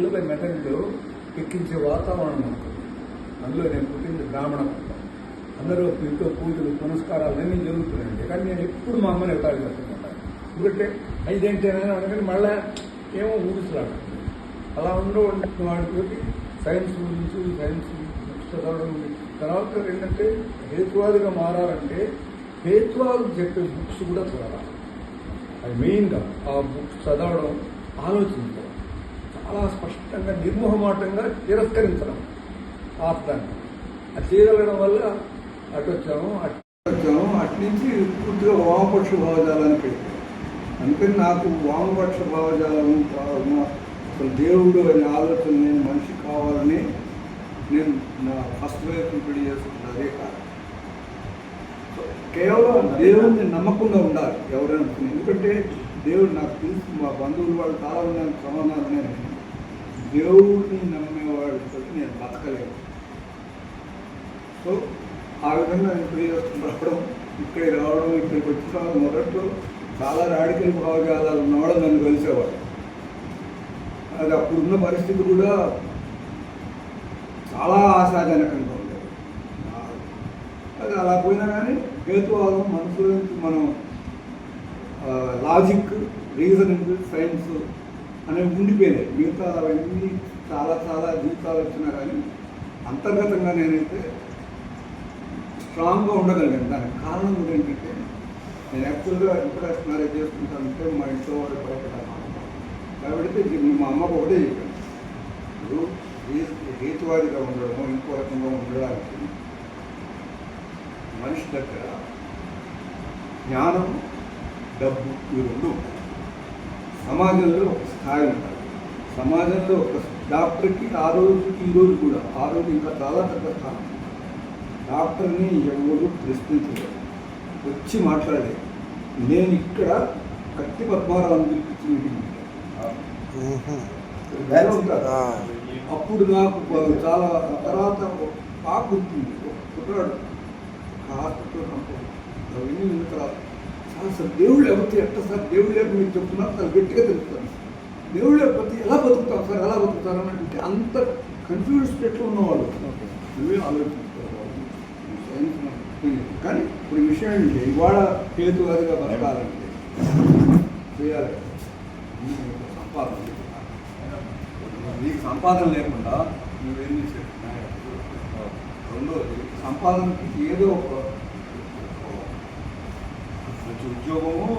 అందులో మెదడులో ఎక్కించే వాతావరణం ఉంటుంది. అందులో నేను పుట్టింది బ్రాహ్మణ అందరూ ఇంట్లో పూజలు పునస్కారాలు అన్నీ జరుగుతున్నాయండి కానీ నేను ఎప్పుడు మా అమ్మని ఎత్తాలి కట్టుకుంటాను ఎందుకంటే ఐదేంటి అని అనగానే మళ్ళా ఏమో ఊడిసలాడు అలా ఉండేవాడి వాడితోటి సైన్స్ గురించి సైన్స్ బుక్స్ చదవడం తర్వాత ఏంటంటే హేతువాదిగా మారాలంటే హేతువాదు చెప్పే బుక్స్ కూడా చదవాలి. అది మెయిన్గా ఆ బుక్స్ చదవడం ఆలోచించాలి చాలా స్పష్టంగా నిర్మోహమాటంగా తిరస్కరించడం ఆప్తాన్ని అది చేయగలగడం వల్ల అటు వచ్చాము అటు వచ్చాము అటు నుంచి పూర్తిగా వామపక్ష భావజాలానికి వెళ్ళాము. అందుకని నాకు వామపక్ష భావజాలం కావాలన్న అసలు దేవుడు అనే ఆలోచన నేను మనిషి కావాలని నేను నా ఫస్ట్ వైపు పెళ్ళి చేసుకున్న అదే కాదు కేవలం దేవుడిని నమ్మకంగా ఉండాలి ఎవరైనా ఎందుకంటే దేవుడు నాకు తెలుసు మా బంధువులు వాళ్ళు చాలా ఉన్నారు సమాధానం నేను దేవుడిని నమ్మేవాడితో నేను బతకలేను. సో ఆ విధంగా నేను పెళ్ళి రావడం ఇక్కడికి రావడం ఇక్కడికి వచ్చిన మొదట్లో చాలా రాడికల్ భావజాలాలు ఉన్నవాడు నన్ను కలిసేవాడు అది అప్పుడున్న పరిస్థితి కూడా చాలా ఆశాజనకంగా ఉండేది. అది అలా పోయినా కానీ హేతువాదం మనసు మనం లాజిక్ రీజనింగ్ సైన్స్ అనేవి ఉండిపోయినాయి మిగతా అవన్నీ చాలా చాలా జీవితాలు వచ్చినా కానీ అంతర్గతంగా నేనైతే స్ట్రాంగ్గా ఉండగలిగాను. దానికి కారణం కూడా ఏంటంటే నేను యాక్చువల్గా ఇంట్రెస్ట్ మ్యారేజ్ చేసుకుంటానంటే మా ఇంట్లో వాళ్ళు భయపడ్డాను కాబట్టి ఇది మా అమ్మకు ఒకటే చెప్పాను. ఇప్పుడు హేతువాదిగా ఉండడము ఇంకో రకంగా ఉండడానికి మనిషి దగ్గర జ్ఞానం డబ్బు ఈ రెండు ఉంటాయి. సమాజంలో ఒక స్థాయి ఉండాలి. సమాజంలో ఒక డాక్టర్కి ఆ రోజుకి ఈ రోజు కూడా ఆ రోజు ఇంకా చాలా పెద్ద స్థానం. డాక్టర్ని ఎవరు ప్రశ్నించలేదు వచ్చి మాట్లాడే నేను ఇక్కడ కత్తి పద్మారావు పిలిపించి. అప్పుడు నాకు చాలా తర్వాత బాగా గుర్తుంది ఒక కుర్రాడు. హాస్పిటల్ అవన్నీ విన్న తర్వాత సార్ దేవుడు లేకపోతే ఎట్లా సార్? దేవుడు లేకపోతే మీరు చెప్తున్నారు చాలా గట్టిగా తెలుస్తాను దేవుడు లేకపోతే ఎలా బతుకుతాం సార్? ఎలా బతుకుతారు అని అంటే అంత కన్ఫ్యూజ్ స్టేట్లో ఉన్నవాళ్ళు. నువ్వే తెలియదు. కానీ ఇప్పుడు విషయం ఏంటి ఇవాళ హేతువాదిగా బతకాలంటే చేయాలి. సంపాదన. నీకు సంపాదన లేకుండా నువ్వేం చేసేది? రెండోది సంపాదనకి ఏదో ఒక మంచి ఉద్యోగము వ్యాపారం ఏదో ఉండాలి